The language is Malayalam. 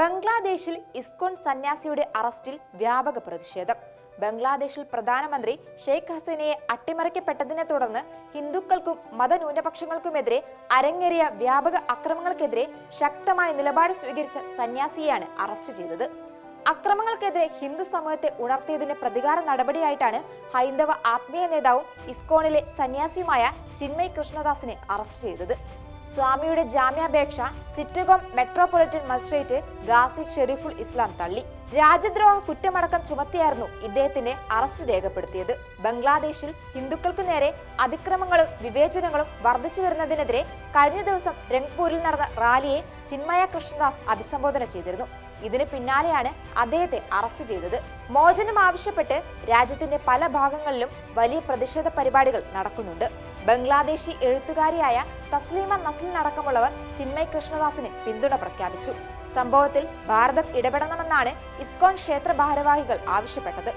ബംഗ്ലാദേശിൽ ഇസ്കോൺ സന്യാസിയുടെ അറസ്റ്റിൽ വ്യാപക പ്രതിഷേധം. ബംഗ്ലാദേശിൽ പ്രധാനമന്ത്രി ഷെയ്ഖ് ഹസീനയെ അട്ടിമറിക്കപ്പെട്ടതിനെ തുടർന്ന് ഹിന്ദുക്കൾക്കും മതന്യൂനപക്ഷങ്ങൾക്കുമെതിരെ അരങ്ങേറിയ വ്യാപക അക്രമങ്ങൾക്കെതിരെ ശക്തമായ നിലപാട് സ്വീകരിച്ച സന്യാസിയെയാണ് അറസ്റ്റ് ചെയ്തത്. അക്രമങ്ങൾക്കെതിരെ ഹിന്ദു സമൂഹത്തെ ഉണർത്തിയതിന് പ്രതികാര നടപടിയായിട്ടാണ് ഹൈന്ദവ ആത്മീയ നേതാവും ഇസ്കോണിലെ സന്യാസിയുമായ ചിന്മയ് കൃഷ്ണദാസിനെ അറസ്റ്റ് ചെയ്തത്. സ്വാമിയുടെ ജാമ്യാപേക്ഷ ചിറ്റഗോം മെട്രോപൊളിറ്റൻ മജിസ്ട്രേറ്റ് ഗാസി ഷെരീഫുൽ ഇസ്ലാം തള്ളി. രാജ്യദ്രോഹ കുറ്റമടക്കം ചുമത്തിയായിരുന്നു ഇദ്ദേഹത്തിന്റെ അറസ്റ്റ് രേഖപ്പെടുത്തിയത്. ബംഗ്ലാദേശിൽ ഹിന്ദുക്കൾക്ക് നേരെ അതിക്രമങ്ങളും വിവേചനങ്ങളും വർദ്ധിച്ചു വരുന്നതിനെതിരെ കഴിഞ്ഞ ദിവസം രംഗ്പൂരിൽ നടന്ന റാലിയെ ചിന്മയ കൃഷ്ണദാസ് അഭിസംബോധന ചെയ്തിരുന്നു. ഇതിന് പിന്നാലെയാണ് അദ്ദേഹത്തെ അറസ്റ്റ് ചെയ്തത്. മോചനം ആവശ്യപ്പെട്ട് രാജ്യത്തിന്റെ പല ഭാഗങ്ങളിലും വലിയ പ്രതിഷേധ പരിപാടികൾ നടക്കുന്നുണ്ട്. ബംഗ്ലാദേശി എഴുത്തുകാരിയായ തസ്ലീമ നസ്ലിൻ അടക്കമുള്ളവർ ചിന്മയ് കൃഷ്ണദാസിന് പിന്തുണ പ്രഖ്യാപിച്ചു. സംഭവത്തിൽ ഭാരതം ഇടപെടണമെന്നാണ് ഇസ്കോൺ ക്ഷേത്ര ഭാരവാഹികൾ ആവശ്യപ്പെട്ടത്.